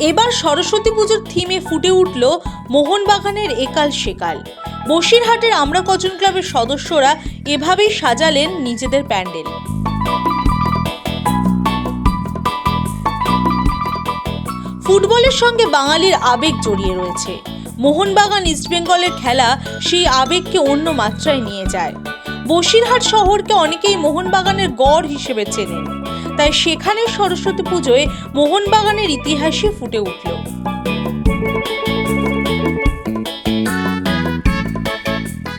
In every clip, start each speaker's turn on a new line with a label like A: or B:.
A: এবার সরস্বতী পুজোর থিমে ফুটে উঠল মোহনবাগানের একাল সেকাল। বসিরহাটের আমরা কজন ক্লাবের সদস্যরা এভাবেই সাজালেন নিজেদের প্যান্ডেল। ফুটবলের সঙ্গে বাঙালির আবেগ জড়িয়ে রয়েছে। মোহনবাগান ইস্টবেঙ্গলের খেলা সেই আবেগকে অন্য মাত্রায় নিয়ে যায়। বসিরহাট শহরকে অনেকেই মোহনবাগানের গড় হিসেবে চেনেন। তাই সেখানে সরস্বতী পুজোয় মোহনবাগানের ইতিহাসই ফুটে উঠল।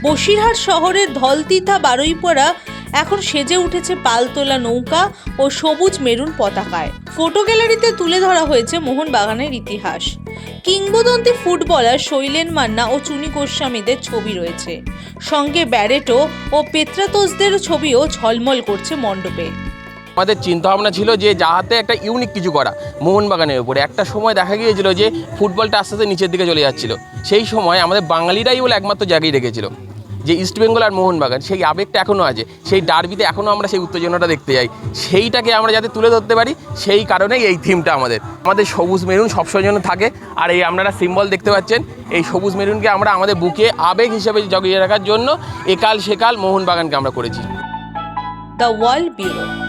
A: বসিরহাট শহরের ধলতিথা বারুইপাড়া এখন সেজে উঠেছে পালতোলা নৌকা ও সবুজ মেরুন পতাকায়। ফটো গ্যালারিতে তুলে ধরা হয়েছে মোহনবাগানের ইতিহাস। কিংবদন্তি ফুটবলার শৈলেন মান্না ও চুনি গোস্বামীদের ছবি রয়েছে। সঙ্গে ব্যারেটো ও পেত্রাতোসদের ছবিও ঝলমল করছে মণ্ডপে।
B: আমাদের চিন্তা ভাবনা ছিল যে যাহাতে একটা ইউনিক কিছু করা মোহনবাগানের উপরে। একটা সময় দেখা গিয়েছিল যে ফুটবলটা আস্তে আস্তে নিচের দিকে চলে যাচ্ছিল। সেই সময় আমাদের বাঙালিরাই বলে একমাত্র জায়গায় রেখেছিল যে ইস্টবেঙ্গল আর মোহনবাগান। সেই আবেগটা এখনও আছে। সেই ডার্বিতে এখনও আমরা সেই উত্তেজনাটা দেখতে যাই। সেইটাকে আমরা যাতে তুলে ধরতে পারি, সেই কারণেই এই থিমটা আমাদের। আমাদের সবুজ মেরুন সবসময় যেন থাকে। আর এই আপনারা সিম্বল দেখতে পাচ্ছেন, এই সবুজ মেরুনকে আমরা আমাদের বুকে আবেগ হিসেবে জগিয়ে রাখার জন্য একাল সেকাল মোহনবাগানকে আমরা করেছি।
A: The world bureau